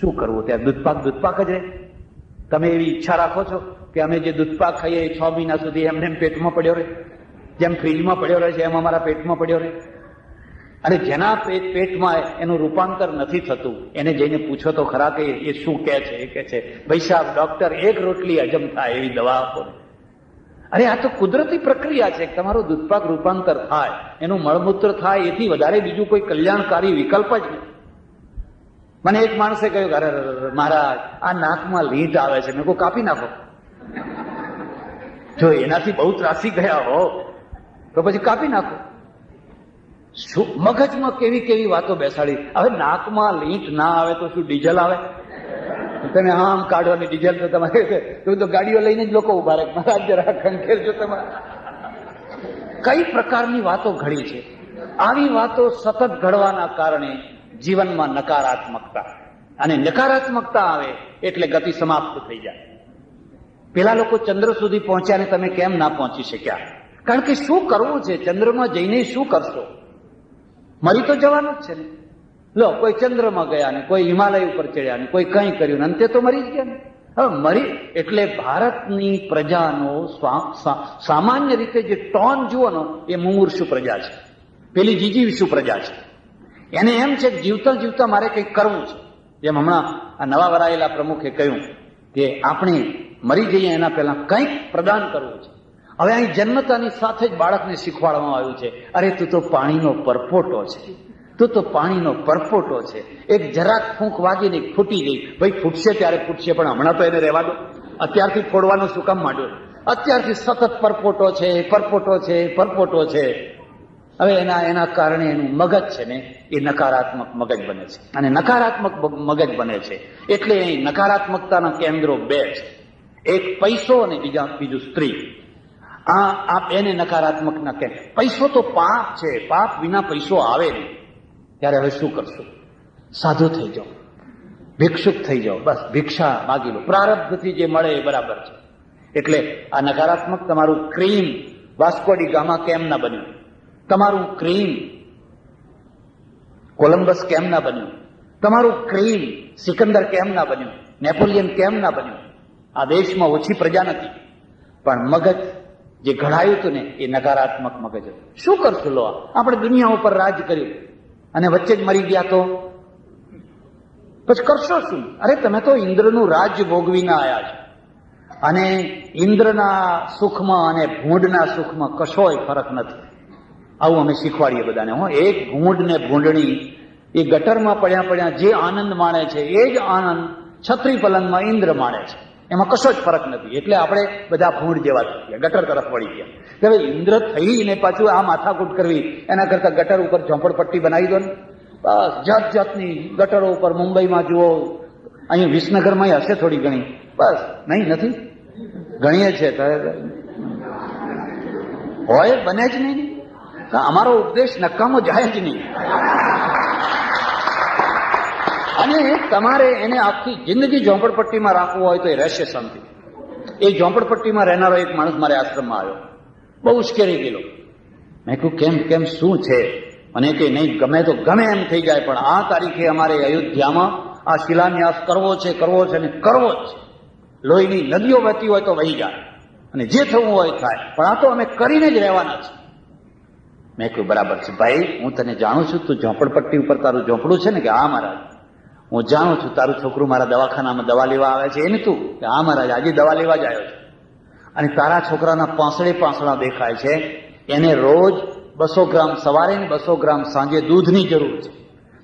શું કરવું? ત્યાં દૂધપાક દૂધપાક જ રહે. તમે એવી ઈચ્છા રાખો છો કે અમે જે દૂધપાક ખાઈએ છ મહિના સુધી એમને એમ પેટમાં પડ્યો રહે. જેમ ફ્રીજમાં પડ્યો રહે છે, એમ અમારા પેટમાં પડ્યો રહે. અને જેના પેટ, પેટમાં એનું રૂપાંતર નથી થતું, એને જઈને પૂછો તો ખરા કે એ શું કહે છે, એ કહે છે, ભાઈ સાહેબ, ડોક્ટર એક રોટલી હજમ થાય એવી દવા આપો અરે, આ તો કુદરતી પ્રક્રિયા છે. તમારું દૂધપાક રૂપાંતર થાય, એનું મળમૂત્ર થાય, એથી વધારે બીજું કોઈ કલ્યાણકારી વિકલ્પ જ નથી. મને એક માણસે કહ્યું અરે મહારાજ આ નાકમાં લીંટ આવે છે. મેં કહું કાપી નાખો. જો એનાથી બહુ ત્રાસી ગયા હો, તો પછી કાપી નાખો. શું મગજમાં કેવી કેવી વાતો બેસાડી? હવે નાકમાં લીંટ ના આવે તો શું ડીઝલ આવે? તમે આમ કાઢવાની ડીઝલ તો તમારે તું તો ગાડીઓ લઈને જ લોકો ઊભા રહે. મહારાજ જરા ખંખેરજો તમારે. કઈ પ્રકારની વાતો ઘડી છે? આવી વાતો સતત ઘડવાના કારણે જીવનમાં નકારાત્મકતા. અને નકારાત્મકતા આવે, એટલે ગતિ સમાપ્ત થઈ જાય. પેલા લોકો ચંદ્ર સુધી પહોંચ્યા ને તમે કેમ ના પહોંચી શક્યા? કારણ કે શું કરવું છે? ચંદ્રમાં જઈને શું કરશો? મરી તો જવાનું જ છે ને. લો, કોઈ ચંદ્રમાં ગયા ને, કોઈ હિમાલય ઉપર ચડ્યા ને, કોઈ કંઈ કર્યું ને, અંતે તો મરી જ ગયા ને. હવે મરી એટલે ભારતની પ્રજાનો સામાન્ય રીતે જે ટોન જુઓ એ મુમૂર્ષુ પ્રજા છે. પેલી જીજીવિષુ પ્રજા છે. એને એમ છે કે જીવતા જીવતા મારે કંઈક કરવું છે. જેમ હમણાં આ નવા વરાયેલા પ્રમુખે કહ્યું કે આપણે મરી જઈએ એના પહેલા કંઈક પ્રદાન કરવું છે. હવે અહીં જન્મતાની સાથે જ બાળકને શીખવાડવામાં આવ્યું છે. અરે, તું તો પાણીનો પરપોટો છે. તું તો પાણીનો પરપોટો છે. એક જરાક ફૂંક વાગીને ફૂટી ગઈ. ભાઈ, ફૂટશે ત્યારે ફૂટશે, પણ હમણાં તો એને રહેવા દો. અત્યારથી ફોડવાનું શું કામ માંડ્યું? અત્યારથી સતત પરપોટો છે પરપોટો છે પરપોટો છે. હવે એના એના કારણે એનું મગજ છે ને એ નકારાત્મક મગજ બને છે. અને નકારાત્મક મગજ બને છે. એટલે અહીં નકારાત્મકતાના કેન્દ્રો બે છે. એક પૈસો અને બીજા, બીજું સ્ત્રી. આ આપ એને નકારાત્મક નકારાત્મકના કે પૈસો તો પાપ છે. પાપ વિના પૈસો આવે નહીં. ત્યારે હવે શું કરશો? સાધુ થઈ જાઓ. ભિક્ષુક થઈ જાઓ. બસ, ભિક્ષા માગી લો. પ્રારબ્ધથી જે મળે એ બરાબર છે. એટલે આ નકારાત્મક તમારું ક્રીમ વાસ્કોડી ગામા કેમ ના બન્યું? તમારું ક્રીમ કોલંબસ કેમ ના બન્યું? તમારું ક્રીમ સિકંદર કેમ ના બન્યું? નેપોલિયન કેમ ના બન્યું? આ દેશમાં ઓછી પ્રજા નથી. પણ મગજ જે ઘડાયું હતું ને, એ નકારાત્મક મગજ હતું. શું કરશું લો, આપણે દુનિયા ઉપર રાજ કર્યું. અને વચ્ચે જ મરી ગયા તો? પછી કરશો શું? અરે, તમે તો ઇન્દ્રનું રાજ ભોગવીને આવ્યા છો. અને ઇન્દ્રના સુખમાં અને ભૂંડના સુખમાં કશોય ફરક નથી. આવું અમે શીખવાડીએ બધાને, હો. એક ભૂંડ ને ભૂંડણી, એ ગટરમાં પડ્યા પડ્યા જે આનંદ માણે છે, એ જ આનંદ છત્રી પલંગમાં ઇન્દ્ર માણે છે. એમાં કશો જ ફરક નથી. એટલે આપણે બધા ભૂંડ જેવા થઈ ગયા, ગટર તરફ વળી ગયા. હવે ઇન્દ્ર થઈને પાછું આ માથાકૂટ કરવી, એના કરતા ગટર ઉપર ઝોંપડપટ્ટી બનાવી દો ને. બસ જાત જાતની ગટરો ઉપર મુંબઈમાં જુઓ. અહીં વિસનગરમાં હશે થોડી ઘણી. બસ, નહીં, નથી? ગણીએ છે હોય, બને જ નહીં અમારો ઉપદેશ નકામો જાય જ નહીં. અને તમારે એને આખી જિંદગી ઝોંપડપટ્ટીમાં રાખવું હોય તો એ રહેશે શાંતિ એ ઝોંપડપટ્ટીમાં રહેનારો એક માણસ મારે આશ્રમમાં આવ્યો. બહુ ઉશ્કેરી ગયેલો. મેં કહ્યું, કેમ કેમ, શું છે? અને કે, નહીં, ગમે તો ગમે એમ થઈ જાય, પણ આ તારીખે અમારે અયોધ્યામાં આ શિલાન્યાસ કરવો છે કરવો છે અને કરવો જ છે. લોહીની નદીઓ વહેતી હોય તો વહી જાય. અને જે થવું હોય, થાય. પણ આ તો અમે કરીને જ રહેવાના છે મેં કહ્યું, બરાબર છે. ભાઈ, હું તને જાણું છું, તું ઝોંપડપટ્ટી ઉપર તારું ઝોંપડું છે ને કે હા મહારાજ હું જાણું છું, તારું છોકરું મારા દવાખાનામાં દવા લેવા આવે છે. એને તું કે હા મહારાજ આજે દવા લેવા જ આવ્યો છે. અને તારા છોકરાના પાંસળે પાંસળા દેખાય છે. એને રોજ બસો ગ્રામ સવારે ને બસો ગ્રામ સાંજે દૂધની જરૂર છે.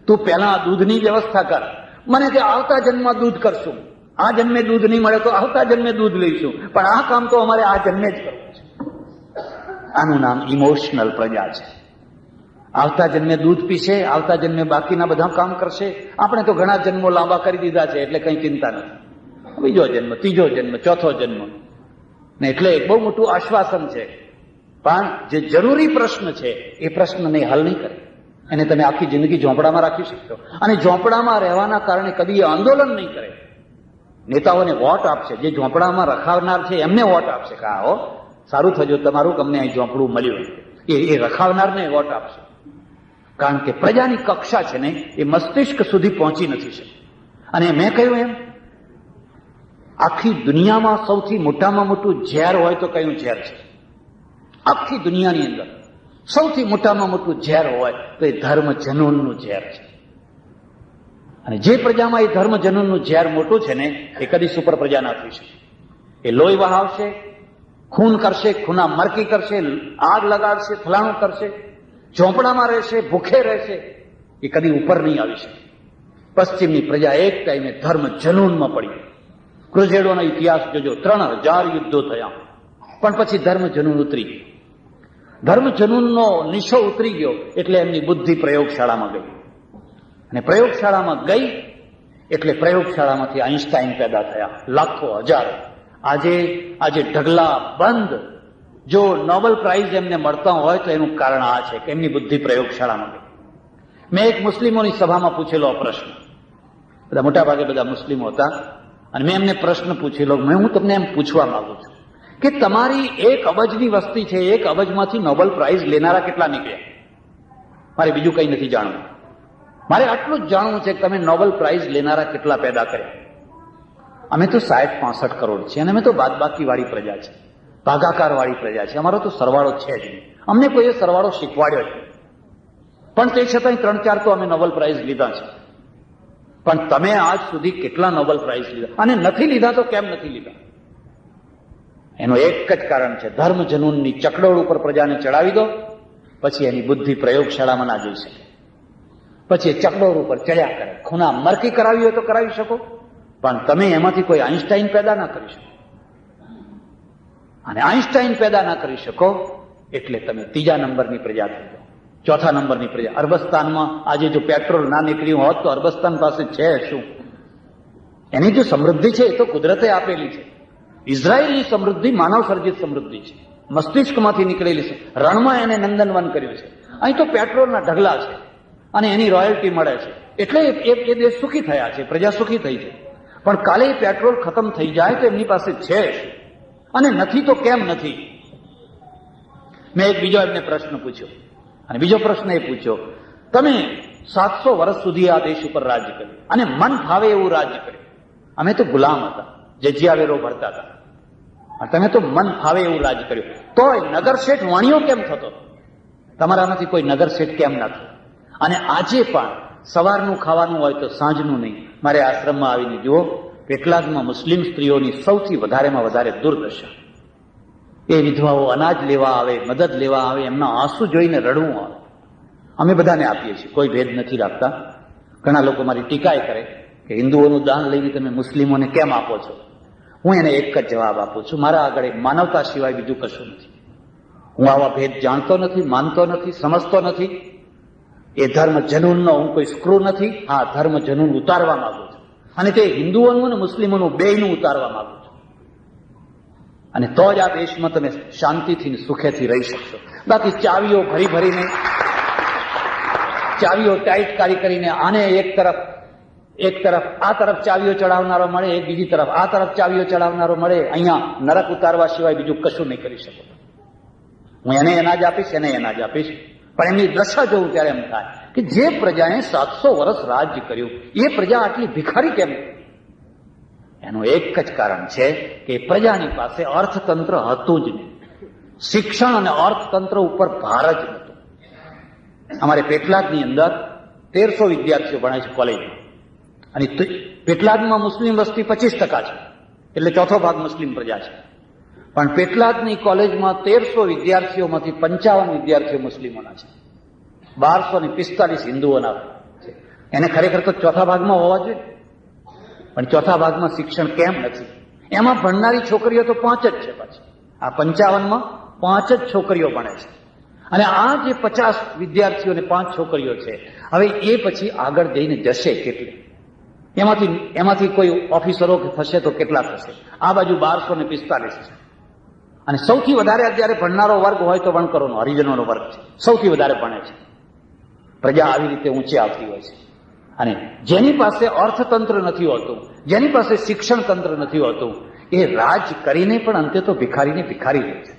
તું પહેલા દૂધની વ્યવસ્થા કર. મને કે આવતા જન્મમાં દૂધ કરશું. આ જન્મે દૂધ નહીં મળે તો આવતા જન્મે દૂધ લઈશું. પણ આ કામ તો અમારે આ જન્મે જ કરવું. આનું નામ ઇમોશનલ પ્રજા છે. આવતા જન્મે દૂધ પીશે, આવતા જન્મે બાકીના બધા કામ કરશે. આપણે તો ઘણા જન્મો લાંબા કરી દીધા છે, એટલે કઈ ચિંતા નથી. બીજો જન્મ, ત્રીજો જન્મ, ચોથો જન્મ. ને એટલે એક બહુ મોટું આશ્વાસન છે. પણ જે જરૂરી પ્રશ્ન છે, એ પ્રશ્નને હલ નહીં કરે. એને તમે આખી જિંદગી ઝોંપડામાં રાખી શકશો. અને ઝોંપડામાં રહેવાના કારણે કદી આંદોલન નહીં કરે. નેતાઓને વોટ આપશે. જે ઝોંપડામાં રખાવનાર છે, એમને વોટ આપશે કે આવો સારું થજો, તમારું તમને અહીં ઝોંપડું મળ્યું એ એ રખાવનારને વોટ આપશે. કારણ કે પ્રજાની કક્ષા છે ને, એ મસ્તિષ્ક સુધી પહોંચી નથી શકે. અને મેં કહ્યું એમ, આખી દુનિયામાં સૌથી મોટામાં મોટું ઝેર હોય તો કયું ઝેર છે? આખી દુનિયાની અંદર સૌથી મોટામાં મોટું ઝેર હોય તો એ ધર્મ જનૂનનું ઝેર છે. અને જે પ્રજામાં એ ધર્મ જનૂનનું ઝેર મોટું છે ને, એ કદી સુપર પ્રજા ના થઈ શકે. એ લોહી વહાવશે ખૂન કરશે, ખૂના મરકી કરશે, આગ લગાડશે, ફલાણું કરશે, ઝોંપડામાં રહેશે, ભૂખે રહેશે, એ કદી ઉપર નહીં આવી શકે. પશ્ચિમની પ્રજા એક ટાઈમે ધર્મ જનૂનમાં પડી ક્રુઝેડોનો ઇતિહાસ જોજો, ત્રણ હજાર યુદ્ધો થયા. પણ પછી ધર્મ જનૂન ઉતરી ગયું. ધર્મ જનૂનનો નિશો ઉતરી ગયો એટલે એમની બુદ્ધિ પ્રયોગશાળામાં ગઈ. અને પ્રયોગશાળામાં ગઈ એટલે પ્રયોગશાળામાંથી આઈન્સ્ટાઈન પેદા થયા, લાખો, હજારો. આજે આજે ઢગલા બંધ. જો નોબેલ પ્રાઇઝ એમને મળતા હોય તો એનું કારણ આ છે કે એમની બુદ્ધિ પ્રયોગશાળામાં ગઈ. મેં એક મુસ્લિમોની સભામાં પૂછેલો પ્રશ્ન. બધા મોટા ભાગે બધા મુસ્લિમો હતા. અને મેં એમને પ્રશ્ન પૂછેલો. મેં, હું તમને એમ પૂછવા માંગુ છું કે તમારી એક અબજની વસ્તી છે, એક અબજમાંથી નોબેલ પ્રાઇઝ લેનારા કેટલા નીકળ્યા? મારે બીજું કંઈ નથી જાણવું. મારે આટલું જ જાણવું છે કે તમે નોબેલ પ્રાઇઝ લેનારા કેટલા પેદા કર્યા? અમે તો સાઠ પાસઠ કરોડ છીએ અને અમે તો બાદબાકી વાળી પ્રજા છે ભાગાકાર વાળી પ્રજા છે અમારો તો સરવાળો છે જ નહીં. અમને કોઈએ સરવાળો શીખવાડ્યો છે પણ તે છતાંય ત્રણ ચાર તો અમે નોબલ પ્રાઇઝ લીધા છે. પણ તમે આજ સુધી કેટલા નોબલ પ્રાઇઝ લીધા? અને નથી લીધા તો કેમ નથી લીધા? એનું એક જ કારણ છે ધર્મ જનૂનની ચકડોળ ઉપર પ્રજાને ચડાવી દો, પછી એની બુદ્ધિ પ્રયોગશાળામાં ના જઈ શકે. પછી ચકડોળ ઉપર ચડ્યા કરે. ખૂના મરકી કરાવી હોય તો કરાવી શકો. પણ તમે એમાંથી કોઈ આઈન્સ્ટાઈન પેદા ના કરી શકો. અને આઈન્સ્ટાઈન પેદા ના કરી શકો એટલે તમે ત્રીજા નંબરની પ્રજા થઈ જાઓ. ચોથા નંબરની પ્રજા. અરબસ્તાનમાં આજે જો પેટ્રોલ ના નીકળ્યું હોત તો અરબસ્તાન પાસે છે શું? એની જો સમૃદ્ધિ છે એ તો કુદરતે આપેલી છે. ઇઝરાયલની સમૃદ્ધિ માનવ સર્જિત સમૃદ્ધિ છે. મસ્તિષ્કમાંથી નીકળેલી છે. રણમાં એને નંદનવન કર્યું છે. અહીં તો પેટ્રોલના ઢગલા છે અને એની રોયલ્ટી મળે છે. એટલે એ દેશ સુખી થયા છે. પ્રજા સુખી થઈ છે. પણ કાલે પેટ્રોલ ખતમ થઈ જાય તો એમની પાસે છે અને નથી તો કેમ નથી? મેં એક બીજો એમને પ્રશ્ન પૂછ્યો. અને બીજો પ્રશ્ન એ પૂછ્યો, તમે સાતસો વર્ષ સુધી આ દેશ ઉપર રાજ્ય કર્યું અને મન ફાવે એવું રાજ્ય કર્યું. અમે તો ગુલામ હતા જજિયા વેરો ભરતા હતા. તમે તો મન ફાવે એવું રાજ્ય કર્યું. તોય નગર શેઠ વાણિયો કેમ થતો? તમારામાંથી કોઈ નગર શેઠ કેમ ના થયો? અને આજે પણ સવારનું ખાવાનું હોય તો સાંજનું નહીં. મારે આશ્રમમાં આવીને જુઓ કેટલાકમાં મુસ્લિમ સ્ત્રીઓની સૌથી વધારેમાં વધારે દુર્દશા. એ વિધવાઓ અનાજ લેવા આવે, મદદ લેવા આવે, એમના આંસુ જોઈને રડવું આવે. અમે બધાને આપીએ છીએ, કોઈ ભેદ નથી રાખતા. ઘણા લોકો મારી ટીકાએ કરે કે હિન્દુઓનું દાન લઈને તમે મુસ્લિમોને કેમ આપો છો? હું એને એક જ જવાબ આપું છું, મારા આગળ માનવતા સિવાય બીજું કશું નથી. હું આવા ભેદ જાણતો નથી, માનતો નથી, સમજતો નથી. એ ધર્મ જનૂનનો હું કોઈ સ્ક્રૂ નથી હા ધર્મ જનૂન ઉતારવા માંગુ છું. અને તે હિન્દુઓનું અને મુસ્લિમોનું બેયનું ઉતારવા માંગુ છું. અને તો જ આ દેશમાં તમે શાંતિથી સુખેથી રહી શકશો. બાકી ચાવીઓ ભરી ભરીને, ચાવીઓ ટાઈટ કાઢી કરીને આને એક તરફ એક તરફ આ તરફ ચાવીઓ ચડાવનારો મળે, એક બીજી તરફ આ તરફ ચાવીઓ ચડાવનારો મળે, અહીંયા નરક ઉતારવા સિવાય બીજું કશું નહીં કરી શકો. હું એને એનાજ આપીશ, એને એનાજ આપીશ. પણ એમની દશા જોઉં ત્યારે એમ થાય કે જે પ્રજાએ સાતસો વર્ષ રાજ્ય કર્યું, એ પ્રજા આટલી ભિખારી કેમ? એનું એક જ કારણ છે કે પ્રજાની પાસે અર્થતંત્ર હતું જ નહીં. શિક્ષણ અને અર્થતંત્ર ઉપર ભાર જ નહોતો. અમારે પેટલાદની અંદર તેરસો વિદ્યાર્થીઓ ભણે છે કોલેજમાં. અને પેટલાદમાં મુસ્લિમ વસ્તી પચીસ ટકા છે. એટલે ચોથો ભાગ મુસ્લિમ પ્રજા છે. પણ પેટલાદની કોલેજમાં તેરસો વિદ્યાર્થીઓમાંથી પંચાવન વિદ્યાર્થીઓ મુસ્લિમોના છે. બારસો ને પિસ્તાલીસ હિન્દુઓના છે. એને ખરેખર તો ચોથા ભાગમાં હોવા જોઈએ. પણ ચોથા ભાગમાં શિક્ષણ કેમ નથી? એમાં ભણનારી છોકરીઓ તો પાંચ જ છે પાછી. આ પંચાવનમાં પાંચ જ છોકરીઓ ભણે છે. અને આ જે પચાસ વિદ્યાર્થીઓને પાંચ છોકરીઓ છે, હવે એ પછી આગળ જઈને જશે કેટલી? એમાંથી એમાંથી કોઈ ઓફિસરો થશે તો કેટલા થશે? આ બાજુ બારસો ને પિસ્તાલીસ છે. અને સૌથી વધારે અત્યારે ભણનારો વર્ગ હોય તો વણકરોનો, હરિજનોનો વર્ગ છે. સૌથી વધારે ભણે છે. પ્રજા આવી રીતે ઊંચે આવતી હોય છે. અને જેની પાસે અર્થતંત્ર નથી હોતું, જેની પાસે શિક્ષણ તંત્ર નથી હોતું, એ રાજ કરીને પણ અંતે તો ભિખારીને ભિખારી રહે છે.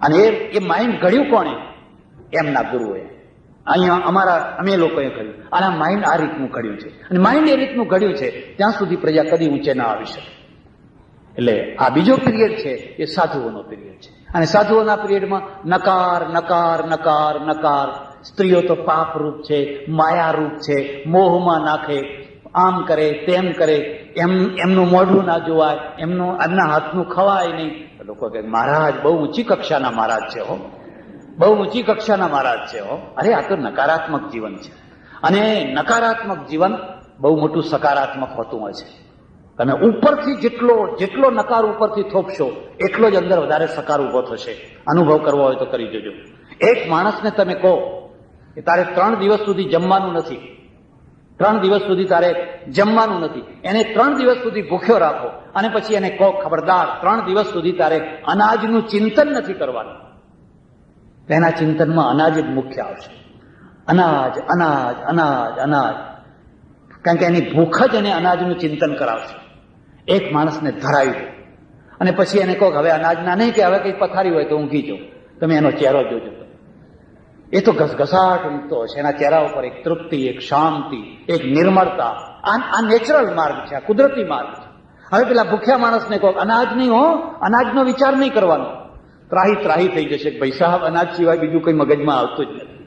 અને એ એ માઇન્ડ ઘડ્યું કોણે? એમના ગુરુએ. અહીંયા અમારા, અમે લોકોએ કર્યું અને માઇન્ડ આ રીતનું ઘડ્યું છે. અને માઇન્ડ એ રીતનું ઘડ્યું છે, ત્યાં સુધી પ્રજા કદી ઊંચે ના આવી શકે. એટલે આ બીજો પિરિયડ છે, એ સાધુઓનો પિરિયડ છે. અને સાધુઓના પિરિયડમાં નકાર નકાર નકાર નકાર. સ્ત્રીઓ તો પાપ રૂપ છે માયા રૂપ છે, મોહમાં નાખે, આમ કરે, તેમ કરે. એમ, એમનું મોઢું ના જોવાય, એમનું એમના હાથનું ખવાય નહીં. લોકો કે મહારાજ, બહુ ઊંચી કક્ષાના મહારાજ છે હો. બહુ ઊંચી કક્ષાના મહારાજ છે હો. અરે, આ તો નકારાત્મક જીવન છે. અને નકારાત્મક જીવન બહુ મોટું સકારાત્મક હોતું હોય છે. તમે ઉપરથી જેટલો જેટલો નકાર ઉપરથી થોપશો, એટલો જ અંદર વધારે સકાર ઊભો થશે. અનુભવ કરવો હોય તો કરી જોજો એક માણસને તમે કહો કે તારે ત્રણ દિવસ સુધી જમવાનું નથી. ત્રણ દિવસ સુધી તારે જમવાનું નથી. એને ત્રણ દિવસ સુધી ભૂખ્યો રાખો અને પછી એને કહો, ખબરદાર, ત્રણ દિવસ સુધી તારે અનાજનું ચિંતન નથી કરવાનું. તેના ચિંતનમાં અનાજ જ મુખ્ય આવશે. અનાજ અનાજ અનાજ અનાજ. કારણ કે એની ભૂખ જ એને અનાજનું ચિંતન કરાવશે. એક માણસને ધરાયું અને પછી એને કહો હવે અનાજના નહીં કે હવે કંઈક પથારી હોય તો ઊંઘી જાઉં. તમે એનો ચહેરો જોજો. એ તો ઘસઘસાટ ઊંઘતો હશે એના ચહેરા ઉપર એક તૃપ્તિ, એક શાંતિ, એક નિર્મળતા. આ નેચરલ માર્ગ છે, આ કુદરતી માર્ગ છે. હવે પેલા ભૂખ્યા માણસને કહો અનાજ નહીં હો, અનાજનો વિચાર નહીં કરવાનો. ત્રાહી ત્રાહી થઈ જશે ભાઈ સાહેબ, અનાજ સિવાય બીજું કઈ મગજમાં આવતું જ નથી.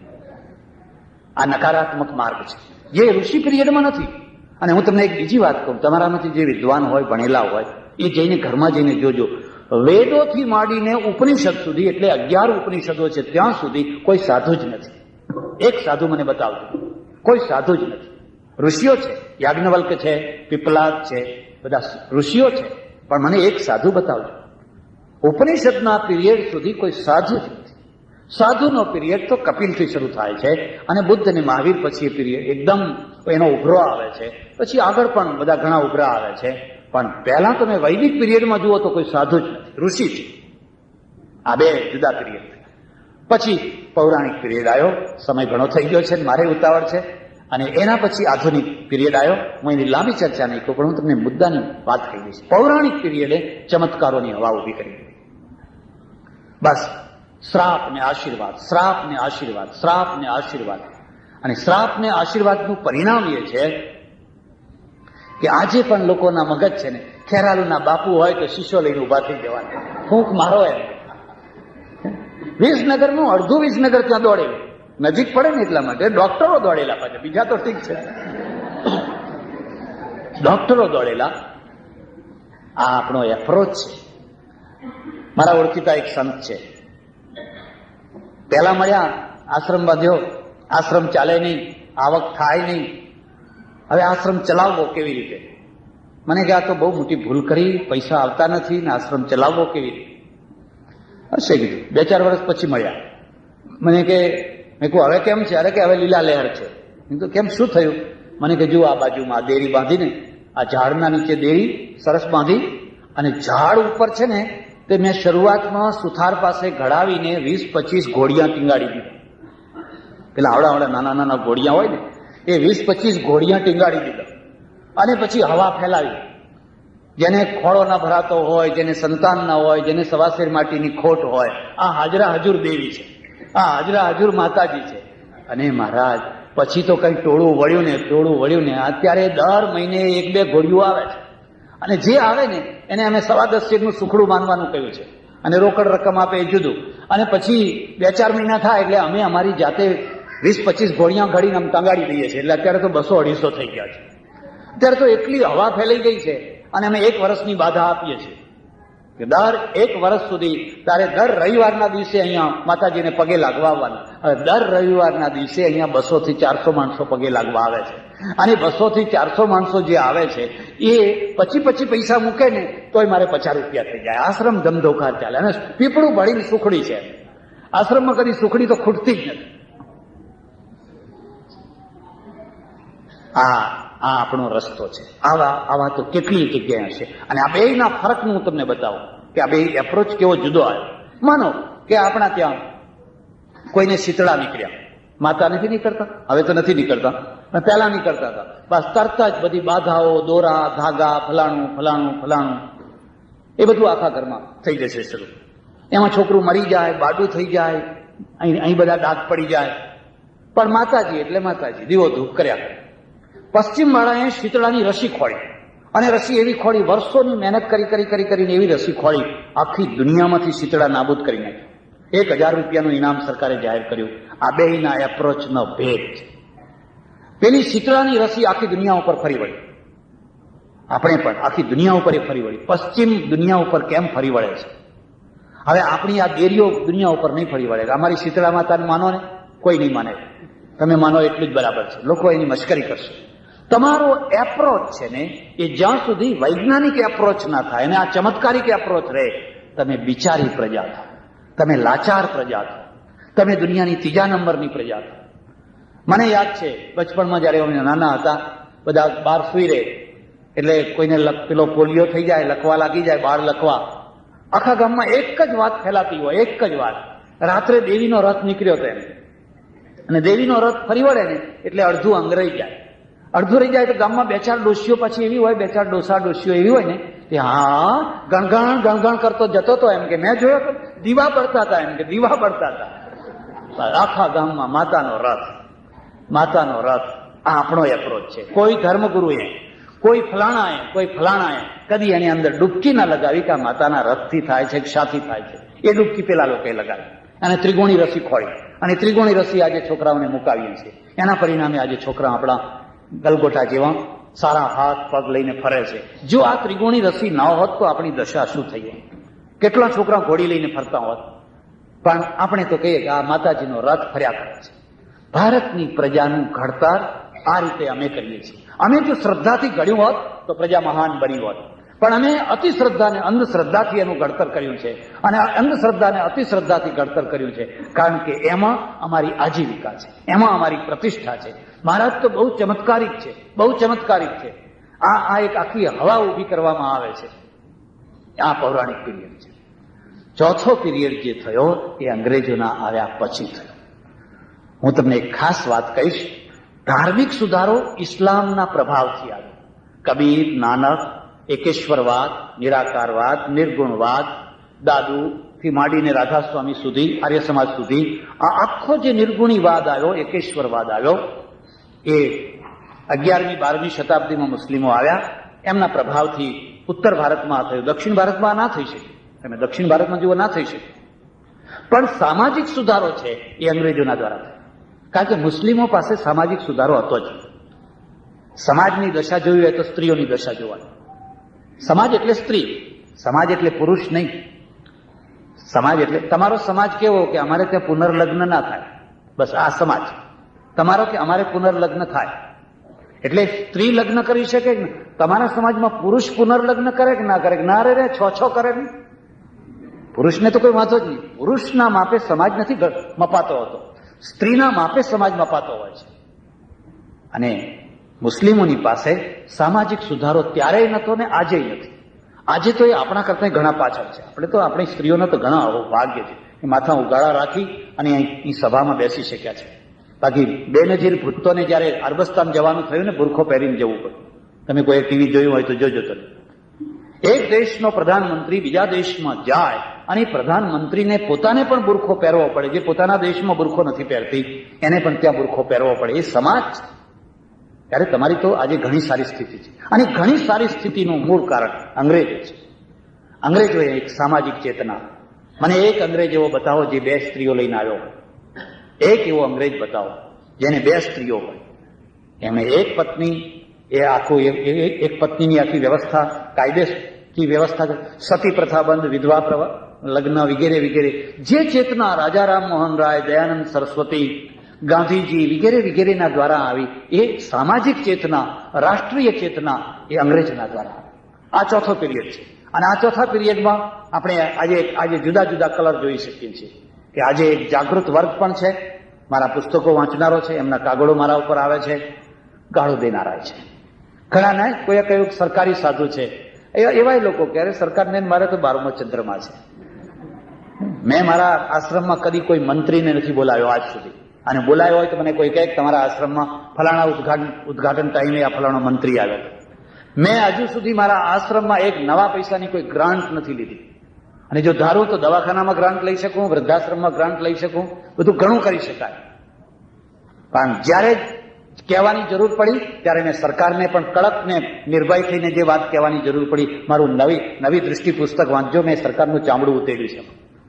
આ નકારાત્મક માર્ગ છે. જે ઋષિ પિરિયડમાં નથી. અને હું તમને એક બીજી વાત કહું, તમારામાંથી જે વિદ્વાન હોય, ભણેલા હોય, એ જઈને ઘરમાં જઈને જોજો. વેદોથી માંડીને ઉપનિષદ સુધી, એટલે અગિયાર ઉપનિષદો છે, ત્યાં સુધી કોઈ સાધુ જ નથી. એક સાધુ મને બતાવજો. કોઈ સાધુ જ નથી. ઋષિઓ છે, યાજ્ઞવલ્ક છે, પીપલાદ છે, બધા ઋષિઓ છે, પણ મને એક સાધુ બતાવજો. ઉપનિષદના પીરિયડ સુધી કોઈ સાધુ જ નથી. સાધુનો પીરિયડ તો કપિલથી શરૂ થાય છે, અને બુદ્ધ અને મહાવીર પછી એ પીરિયડ એકદમ એનો ઉભરો આવે છે. પછી આગળ પણ બધા ઘણા ઉભરા આવે છે. પણ પહેલા તમે વૈદિક પિરિયડમાં જુઓ તો કોઈ સાધુ જ નથી. ઋષિ છે. આ બે જુદા પિરિયડ પછી પૌરાણિક પિરિયડ આવ્યો. સમય ઘણો થઈ ગયો છે મારે ઉતાવળ છે. અને એના પછી આધુનિક પિરિયડ આવ્યો. હું એની લાંબી ચર્ચા નહીં કરું, પણ હું તમને મુદ્દાની વાત કહી દઈશ. પૌરાણિક પિરિયડે ચમત્કારોની હવા ઊભી કરી બસ. શ્રાપ ને આશીર્વાદ, શ્રાપ ને આશીર્વાદ, શ્રાપ ને આશીર્વાદ. અને શ્રાપ ને આશીર્વાદનું પરિણામ એ છે કે આજે પણ લોકોના મગજ છે ને ખેરાલુના બાપુ હોય તો શીશો લઈને ઊભા થઈ જવાના. ફૂંક મારો એમ. વિસનગરનું અડધું વિસનગર ત્યાં દોડેલું. નજીક પડે ને એટલા માટે ડોક્ટરો દોડેલા પાછા. બીજા તો ઠીક છે. ડોક્ટરો દોડેલા. આ આપણો એપ્રોચ છે. મારા ઓળખીતા એક સંત છે. પહેલા મળ્યા આશ્રમ બાંધ્યો આશ્રમ ચાલે નહીં, આવક થાય નહીં. હવે આશ્રમ ચલાવવો કેવી રીતે? મને કે આ તો બહુ મોટી ભૂલ કરી, પૈસા આવતા નથી ને આશ્રમ ચલાવવો કેવી રીતે? હશે કીધું. બે ચાર વર્ષ પછી મળ્યા. મને કે, મેં કહું હવે કેમ છે? અરે કે હવે લીલા લહેર છે. તો કેમ? શું થયું? મને કે, જુઓ આ બાજુમાં દેરી બાંધીને, આ ઝાડના નીચે દેરી સરસ બાંધી અને ઝાડ ઉપર છે ને, તે મેં શરૂઆતમાં સુથાર પાસે ઘડાવીને વીસ પચીસ ઘોડિયા ટીંગાડી દીધા. પેલા આવડા આવડા નાના નાના ઘોડિયા હોય ને, એ વીસ પચીસ ઘોડિયા ટીંગાડી દીધા. અને પછી હવા ફેલાવી. જેને ખોળો ના ભરાતો હોય, જેને સંતાન ના હોય, જેને સવાસેર માટીની ખોટ હોય, આ હાજરા હજુર દેવી છે. આ હાજરા હજુર માતાજી છે. અને મહારાજ, પછી તો કઈ ટોળું વળ્યું ને, ટોળું વળ્યું ને, અત્યારે દર મહિને એક બે ઘોડિયું આવે છે. અને જે આવે ને, એને અમે સવા દસ શેરનું સુખડું માનવાનું કહ્યું છે. અને રોકડ રકમ આપે એ જુદું. અને પછી બે ચાર મહિના થાય એટલે અમે અમારી જાતે વીસ પચીસ ઘોડિયા ઘડીને અમે ટંગાડી દઈએ છીએ. એટલે અત્યારે તો બસો અઢીસો થઈ ગયા છે. અત્યારે તો એટલી હવા ફેલાઈ ગઈ છે અને અમે એક વર્ષની બાધા આપીએ છીએ કે દર એક વર્ષ સુધી તારે દર રવિવારના દિવસે અહીંયા માતાજીને પગે લાગવા આવવાના હવે દર રવિવારના દિવસે અહીંયા બસો થી ચારસો માણસો પગે લાગવા આવે છે. અને બસો થી ચારસો માણસો જે આવે છે, એ પછી પછી પૈસા મૂકે ને તોય મારે પચાસ રૂપિયા થઈ જાય. આશ્રમ ધમધોકાર ચાલે. અને પીપળું ભળીને સુખડી છે. આશ્રમમાં કદી સુખડી તો ખૂટતી જ નથી. આ આ આપણો રસ્તો છે. આવા આવા તો કેટલી જગ્યાએ હશે અને આ બેયના ફરકનું હું તમને બતાવું કે આ બે એપ્રોચ કેવો જુદો આવ્યો. માનો કે આપણા ત્યાં કોઈને શીતળા નીકળ્યા. માતા નથી નીકળતા? હવે તો નથી નીકળતા. પહેલા નીકળતા હતા. બસ તરત જ બધી બાધાઓ, દોરા, ધાગા, ફલાણું ફલાણું ફલાણું. એ બધું આખા ઘરમાં થઈ જશે શરૂ. એમાં છોકરું મરી જાય, બાડું થઈ જાય, અહીં અહીં બધા ડાઘ પડી જાય. પણ માતાજી, એટલે માતાજી, દીવો ધૂપ કર્યા કરે. પશ્ચિમ વાળાએ શીતળાની રસી ખોળી. અને રસી એવી ખોળી, વર્ષોની મહેનત કરી કરી કરી, કરીને એવી રસી ખોળી, આખી દુનિયામાંથી શીતળા નાબૂદ કરી નાખી એક હજાર રૂપિયાનું ઇનામ સરકારે જાહેર કર્યું. આ બેના એપ્રોચનો ભેદ પેલી શીતળાની રસી આખી દુનિયા ઉપર ફરી વળી. આપણે પણ આખી દુનિયા ઉપર ફરી વળી. પશ્ચિમ દુનિયા ઉપર કેમ ફરી વળે છે? હવે આપણી આ દેરીઓ દુનિયા ઉપર નહીં ફરી વળે. અમારી શીતળા માતાને માનો ને? કોઈ નહીં માને. તમે માનો એટલું જ બરાબર છે. લોકો એની મશ્કરી કરશે. તમારો એપ્રોચ છે ને, એ જ્યાં સુધી વૈજ્ઞાનિક એપ્રોચ ના થાય અને આ ચમત્કારિક એપ્રોચ રહે, તમે બિચારી પ્રજા થો તમે લાચાર પ્રજા થો તમે દુનિયાની ત્રીજા નંબરની પ્રજા થો મને યાદ છે, બચપણમાં જયારે અમે નાના હતા, બધા બહાર સુઈ રહે, એટલે કોઈને પેલો પોલિયો થઈ જાય, લખવા લાગી જાય, બહાર લખવા. આખા ગામમાં એક જ વાત ફેલાતી હોય, એક જ વાત. રાત્રે દેવીનો રથ નીકળ્યો હતો અને દેવીનો રથ ફરી વળે ને, એટલે અડધું અંગ રહી જાય. અડધું રહી જાય તો ગામમાં બે ચાર ડોસીઓ પછી એવી હોય, બે ચાર ડોસા ડોસીઓ એવી હોય ને, કે હા, ગણગણ ગણગણ કરતો જતો હતો એમ કે, મેં જોયો દીવા પડતા હતા એમ કે, દીવા પડતા હતા. આખા ગામમાં માતાનો રથ માતાનો રથ આ આપણો એપ્રોચ છે. કોઈ ધર્મગુરુએ, કોઈ ફલાણાએ કોઈ ફલાણાએ કદી એની અંદર ડૂબકી ના લગાવી કે માતાના માતાના રથથી થાય છે કે શાથી થાય છે. એ ડૂબકી પેલા લોકોએ લગાવી. અને ત્રિગુણી રસી ખોળી. અને ત્રિગુણી રસી આજે છોકરાઓને મુકાવીએ છીએ. એના પરિણામે આજે છોકરા આપણા ગલગોટા જેવા સારા હાથ, પગ લઈને ફરે છે. જો આ ત્રિગુણી રસી ન હોત તો આપણી દશા શું થઈ કેટલા છોકરા ઘોડી લઈને ફરતા હોત? પણ આપણે તો કહીએ કે આ માતાજીનો રથ ફર્યા કરે છે. ભારતની પ્રજાનું ઘડતર આ રીતે અમે કરીએ છીએ. અમે જો શ્રદ્ધાથી ઘડ્યું હોત તો પ્રજા મહાન બની હોત. પણ અમે અતિશ્રદ્ધાને અંધશ્રદ્ધાથી એનું ઘડતર કર્યું છે. અને અંધશ્રદ્ધાને અતિશ્રદ્ધાથી ઘડતર કર્યું છે. કારણ કે એમાં અમારી આજીવિકા છે. એમાં અમારી પ્રતિષ્ઠા છે. મહારાજ તો બહુ ચમત્કારિક છે, બહુ ચમત્કારિક છે. આ આ એક આખી હવા ઊભી કરવામાં આવે છે. આ પૌરાણિક પીરિયડ છે. ચોથો પીરિયડ જે થયો, એ અંગ્રેજોના આવ્યા પછી થયો. હું તમને એક ખાસ વાત કહીશ. ધાર્મિક સુધારો ઇસ્લામના પ્રભાવથી આવ્યો. કબીર, નાનક, એકેશ્વરવાદ, નિરાકારવાદ, નિર્ગુણવાદ, દાદુ થી માંડીને રાધાસ્વામી સુધી, આર્ય સમાજ સુધી, આ આખો જે નિર્ગુણીવાદ આવ્યો, એકેશ્વરવાદ આવ્યો એ અગિયારમી, બારમી શતાબ્દીમાં મુસ્લિમો આવ્યા. એમના પ્રભાવથી ઉત્તર ભારતમાં આ થયું, દક્ષિણ ભારતમાં ના થઈ શકે. તમે દક્ષિણ ભારતમાં જુઓ ના થઈ શકે. પણ સામાજિક સુધારો છે એ અંગ્રેજોના દ્વારા થયો. કારણ કે મુસ્લિમો પાસે સામાજિક સુધારો હતો જ. સમાજની દશા જોવી હોય તો સ્ત્રીઓની દશા જોવાની. સમાજ એટલે સ્ત્રી, સમાજ એટલે પુરુષ નહીં. સમાજ એટલે, તમારો સમાજ કેવો કે અમારે ત્યાં પુનર્લગ્ન ના થાય. બસ આ સમાજ. તમારો કે અમારે પુનર્લગ્ન થાય. એટલે સ્ત્રી લગ્ન કરી શકે તમારા સમાજમાં પુરુષ પુનર્લગ્ન કરે કે ના કરે? ના રે છ છ કરે ને? પુરુષને તો કોઈ વાંધો જ નહીં. પુરુષના માપે સમાજ નથી મપાતો હોતો. સ્ત્રીના માપે સમાજ મપાતો હોય છે. અને મુસ્લિમોની પાસે સામાજિક સુધારો ત્યારેય નતો ને આજે નથી. આજે તો એ આપણા કરતા ઘણા પાછળ છે. આપણે તો આપણી સ્ત્રીઓના તો ઘણા ભાગ્ય છે. એ માથા ઉગાડા રાખી અને અહીં સભામાં બેસી શક્યા છે. બાકી બેનજીર ભૂતોને જયારે અરબસ્તાન જવાનું થયું ને બુરખો પહેરીને જવું પડ્યું તમે કોઈ ટીવી જોયું હોય તો જોજો તમે. એક દેશનો પ્રધાનમંત્રી બીજા દેશમાં જાય અને પ્રધાનમંત્રીને પોતાને પણ બુરખો પહેરવો પડે, જે પોતાના દેશમાં બુરખો નથી પહેરતી, એને પણ ત્યાં બુરખો પહેરવો પડે. એ સમાજ ત્યારે તમારી તો આજે ઘણી સારી સ્થિતિ છે. અને ઘણી સારી સ્થિતિનું મૂળ કારણ અંગ્રેજો છે. અંગ્રેજોએ એક સામાજિક ચેતના. મને એક અંગ્રેજ એવો બતાવો જે બે સ્ત્રીઓ લઈને આવ્યો હોય. એક એવો અંગ્રેજ બતાવો, જેને બે સ્ત્રીઓ હોય. એમણે એક પત્ની, એ આખું એક પત્નીની આખી વ્યવસ્થા કાયદેથી વ્યવસ્થા સતી પ્રથા બંધ વિધવા પ્રવા લગ્ન વગેરે વગેરે. જે ચેતના રાજા રામ મોહન રાય, દયાનંદ સરસ્વતી, ગાંધીજી વગેરે વગેરેના દ્વારા આવી, એ સામાજિક ચેતના, રાષ્ટ્રીય ચેતના, એ અંગ્રેજના દ્વારા આ ચોથો પીરિયડ છે. અને આ ચોથા પીરિયડમાં આપણે આજે આજે જુદા જુદા કલર જોઈ શકીએ છીએ કે આજે એક જાગૃત વર્ગ પણ છે. મારા પુસ્તકો વાંચનારો છે, એમના કાગળો મારા ઉપર આવે છે, ગાળો દેનારા છે. ઘણા ના કોઈ કહ્યું સરકારી સાધુ છે. એવા એવાય લોકો કે અરે સરકારને મારે તો બારમો ચંદ્રમા છે. મેં મારા આશ્રમમાં કદી કોઈ મંત્રીને નથી બોલાવ્યો આજ સુધી. અને બોલાયો હોય તો મને કોઈ કહે તમારા આશ્રમમાં ફલાણા ઉદઘાટન ઉદઘાટન ટાઈમે આ ફલાણો મંત્રી આવ્યો. મેં હજુ સુધી મારા આશ્રમમાં એક નવા પૈસાની કોઈ ગ્રાન્ટ નથી લીધી. અને જો ધારું તો દવાખાનામાં ગ્રાન્ટ લઈ શકું, વૃદ્ધાશ્રમમાં ગ્રાન્ટ લઈ શકું, બધું ઘણું કરી શકાય. પણ જ્યારે કહેવાની જરૂર પડી, ત્યારે મેં સરકારને પણ કડક ને નિર્ભય થઈને જે વાત કહેવાની જરૂર પડી, મારું નવી નવી દૃષ્ટિ પુસ્તક વાંચજો, મેં સરકારનું ચામડું ઉતેડ્યું છે.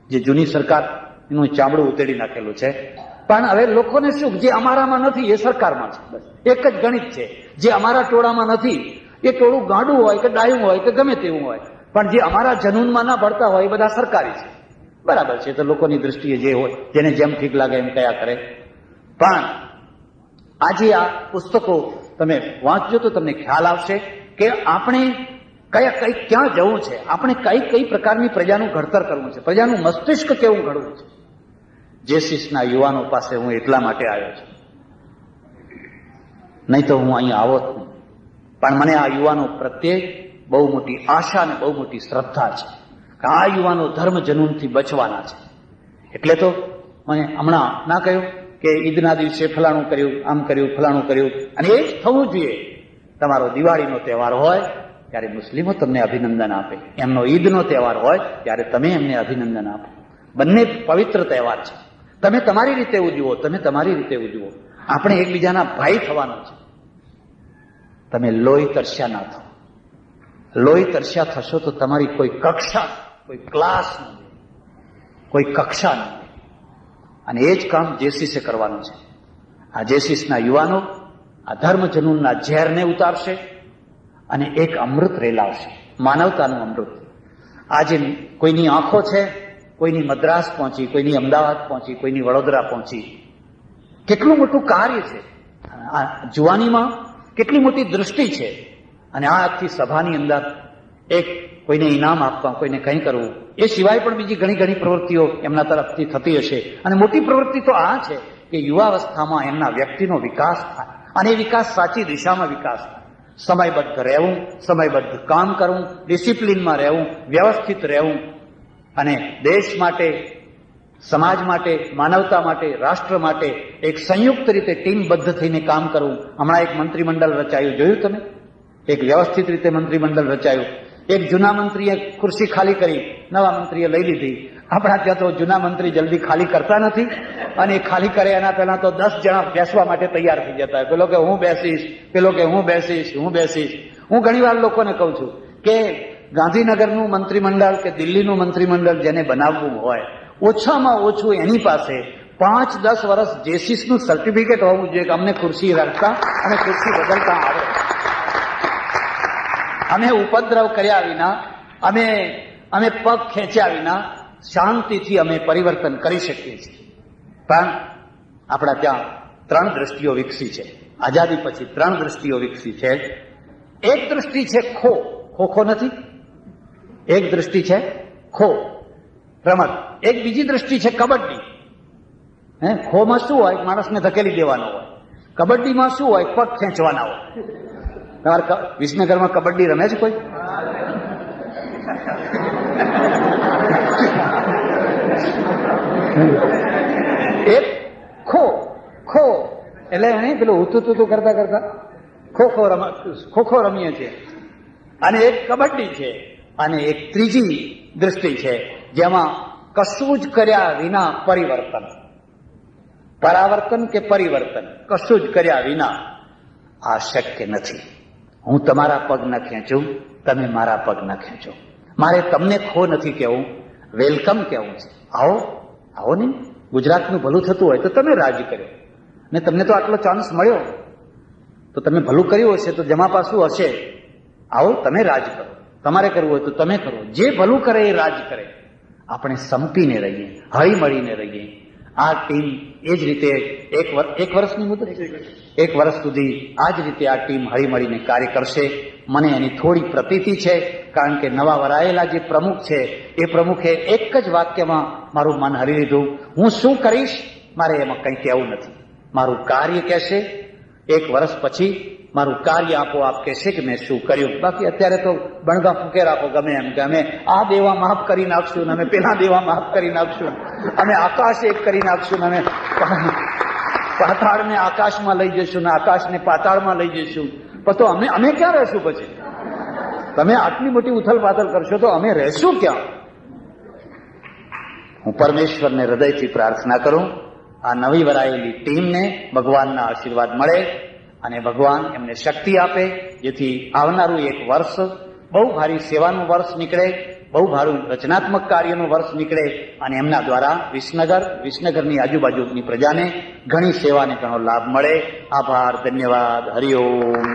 જે જૂની સરકાર એનું ચામડું ઉતેડી નાખેલું છે. પણ હવે લોકોને શું, જે અમારામાં નથી, એ સરકારમાં છે. બસ, એક જ ગણિત છે. જે અમારા ટોળામાં નથી, એ ટોળું ગાડું હોય કે ડાયું હોય કે ગમે તેવું હોય પણ જે અમારા જનૂનમાં ના ભળતા હોય એ બધા સરકારી છે. બરાબર છે તો લોકોની દ્રષ્ટિએ જે હોય, જેને જેમ ઠીક લાગે એમ કયા કરે. પણ આજે આ પુસ્તકો તમે વાંચજો તો તમને ખ્યાલ આવશે કે આપણે કયા, કઈ, ક્યાં જવું છે? આપણે કઈ કઈ પ્રકારની પ્રજાનું ઘડતર કરવું છે? પ્રજાનું મસ્તિષ્ક કેવું ઘડવું છે? જેસીસના યુવાનો પાસે હું એટલા માટે આવ્યો છું. નહીં તો હું અહીંયા આવો જ પણ મને આ યુવાનો પ્રત્યે બહુ મોટી આશા અને બહુ મોટી શ્રદ્ધા છે. કે આ યુવાનો ધર્મ જનૂનથી બચવાના છે. એટલે તો મને હમણાં ના કહ્યું કે ઈદના દિવસે ફલાણું કર્યું, આમ કર્યું, ફલાણું કર્યું. અને એ જ થવું જોઈએ. તમારો દિવાળીનો તહેવાર હોય, ત્યારે મુસ્લિમો તમને અભિનંદન આપે. એમનો ઈદનો તહેવાર હોય, ત્યારે તમે એમને અભિનંદન આપો. બંને પવિત્ર તહેવાર છે. તમે તમારી રીતે ઉજવો, તમે તમારી રીતે ઉજવો. આપણે એકબીજાના ભાઈ થવાનો છે. તમે લોહી તરસ્યા ના થો લોહી તરસ્યા થશો તો તમારી કોઈ કક્ષા, કોઈ ક્લાસ કોઈ કક્ષા નહીં અને એ જ કામ જેસીસે કરવાનું છે. આ જેસીસના યુવાનો, આ ધર્મ જનૂનના ઝેરને ઉતારશે અને એક અમૃત રેલાવશે. માનવતાનું અમૃત. આજે કોઈની આંખો છે, કોઈની મદ્રાસ પહોંચી, કોઈની અમદાવાદ પહોંચી, કોઈની વડોદરા પહોંચી. કેટલું મોટું કાર્ય છે. આ જુવાનીમાં કેટલી મોટી દૃષ્ટિ છે. અને આ આખી સભાની અંદર એક કોઈને ઇનામ આપવા, કોઈને કંઈ કરવું, એ સિવાય પણ બીજી ઘણી ઘણી પ્રવૃત્તિઓ એમના તરફથી થતી હશે. અને મોટી પ્રવૃત્તિ તો આ છે કે યુવાવસ્થામાં એમના વ્યક્તિનો વિકાસ થાય. અને એ વિકાસ સાચી દિશામાં વિકાસ થાય. સમયબદ્ધ રહેવું, સમયબદ્ધ કામ કરવું, ડિસિપ્લિનમાં રહેવું, વ્યવસ્થિત રહેવું. અને દેશ માટે, સમાજ માટે, માનવતા માટે, રાષ્ટ્ર માટે એક સંયુક્ત રીતે ટીમબદ્ધ થઈને કામ કરવું. હમણાં એક મંત્રીમંડળ રચાયું. જોયું તમે? એક વ્યવસ્થિત રીતે મંત્રીમંડળ રચાયું. એક જૂના મંત્રીએ ખુરશી ખાલી કરી, નવા મંત્રીએ લઈ લીધી. આપણા ત્યાં તો જૂના મંત્રી જલ્દી ખાલી કરતા નથી અને ખાલી કરે એના પહેલા તો દસ જણા બેસવા માટે તૈયાર થઈ જતા હોય. પેલો કે હું બેસીશ, પેલો કે હું બેસીશ હું બેસીશ. હું ઘણીવાર લોકોને કહું છું કે ગાંધીનગરનું મંત્રીમંડળ કે દિલ્હીનું મંત્રીમંડળ જેને બનાવવું હોય, ઓછામાં ઓછું એની પાસે પાંચ દસ વર્ષ જેસીસનું સર્ટિફિકેટ હોવું જોઈએ કે અમને ખુરશી રાખતા અને ખુરશી બદલતા આવે અમે ઉપદ્રવ કર્યા વિના, અમે અમે પગ ખેંચ્યા વિના શાંતિથી અમે પરિવર્તન કરી શકીએ છીએ. પણ આપણા ત્યાં ત્રણ દ્રષ્ટિઓ વિકસી છે. આઝાદી પછી ત્રણ દ્રષ્ટિઓ વિકસી છે. એક દ્રષ્ટિ છે ખો. ખોખો નથી? એક દ્રષ્ટિ છે ખો. રમત. એક બીજી દ્રષ્ટિ છે કબડ્ડી. હે? ખોમાં શું હોય? માણસને ધકેલી દેવાનો હોય. કબડ્ડીમાં શું હોય? પગ ખેંચવાના હોય. તમારે વિસનગરમાં કબડ્ડી રમે છે કોઈ? એક ખો ખો. એટલે એને પેલું ઉતું તું કરતા કરતા ખો ખો રમ, ખો ખો રમીએ છીએ. અને એક કબડ્ડી છે, અને એક ત્રીજી દૃષ્ટિ છે, જેમાં કશું જ કર્યા વિના પરિવર્તન. પરાવર્તન કે પરિવર્તન? કશું જ કર્યા વિના આ શક્ય નથી. હું તમારા પગ ન ખેંચું, તમે મારા પગ ન ખેંચો. મારે તમને ખો નથી કહેવું, વેલકમ કહેવું છે. આવો આવો ને. ગુજરાતનું ભલું થતું હોય તો તમે રાજ કર્યો. ને તમને તો આટલો ચાન્સ મળ્યો. તો તમે ભલું કર્યું હશે તો જમા પાછું હશે. આવો, તમે રાજ કરો. તમારે કરવું હોય તો તમે કરો. જે ભલું કરે એ રાજ કરે. આપણે સંપીને રહીએ, હળી મળીને રહીએ. આ ટીમ એ જ રીતે એક એક વર્ષની મુદત? એક વર્ષ. સુધી આ જ રીતે આ ટીમ હળી મળીને કાર્ય કરશે. મને એની થોડી પ્રતીતિ છે કારણ કે નવા વરાયેલા જે પ્રમુખ છે એ પ્રમુખે એક જ વાક્યમાં મારું મન હરી લીધું. હું શું કરીશ? મારે એમાં કંઈ કહેવું નથી. મારું કાર્ય કહેશે. એક વર્ષ પછી મારું કાર્ય આપોઆપ કહેશે કે મેં શું કર્યું. બાકી અત્યારે તો બણગા ફૂકેર આપો, ગમે એમ કે અમે આ દેવા માફ કરી નાખશું અમે પેલા દેવા માફ કરી નાખશું. અમે આકાશ એક કરી નાખશું અમે પાતાળને આકાશમાં લઈ જઈશું ને આકાશને પાતાળમાં લઈ જઈશું. તો અમે અમે ક્યાં રહેશું પછી? તમે આટલી મોટી ઉથલ પાથલ કરશો તો અમે રહેશું ક્યાં? હું પરમેશ્વરને હૃદયથી પ્રાર્થના કરું. આ નવી વરાયેલી ટીમને ભગવાનના આશીર્વાદ મળે. અને ભગવાન એમને શક્તિ આપે, જેથી આવનારું એક વર્ષ બહુ ભારી સેવાનું વર્ષ નીકળે, બહુ ભારું રચનાત્મક કાર્યનું વર્ષ નીકળે અને એમના દ્વારા વિસનગર, વિસનગરની આજુબાજુની પ્રજાને ઘણી સેવાને ઘણો લાભ મળે. આભાર, ધન્યવાદ. હરિઓમ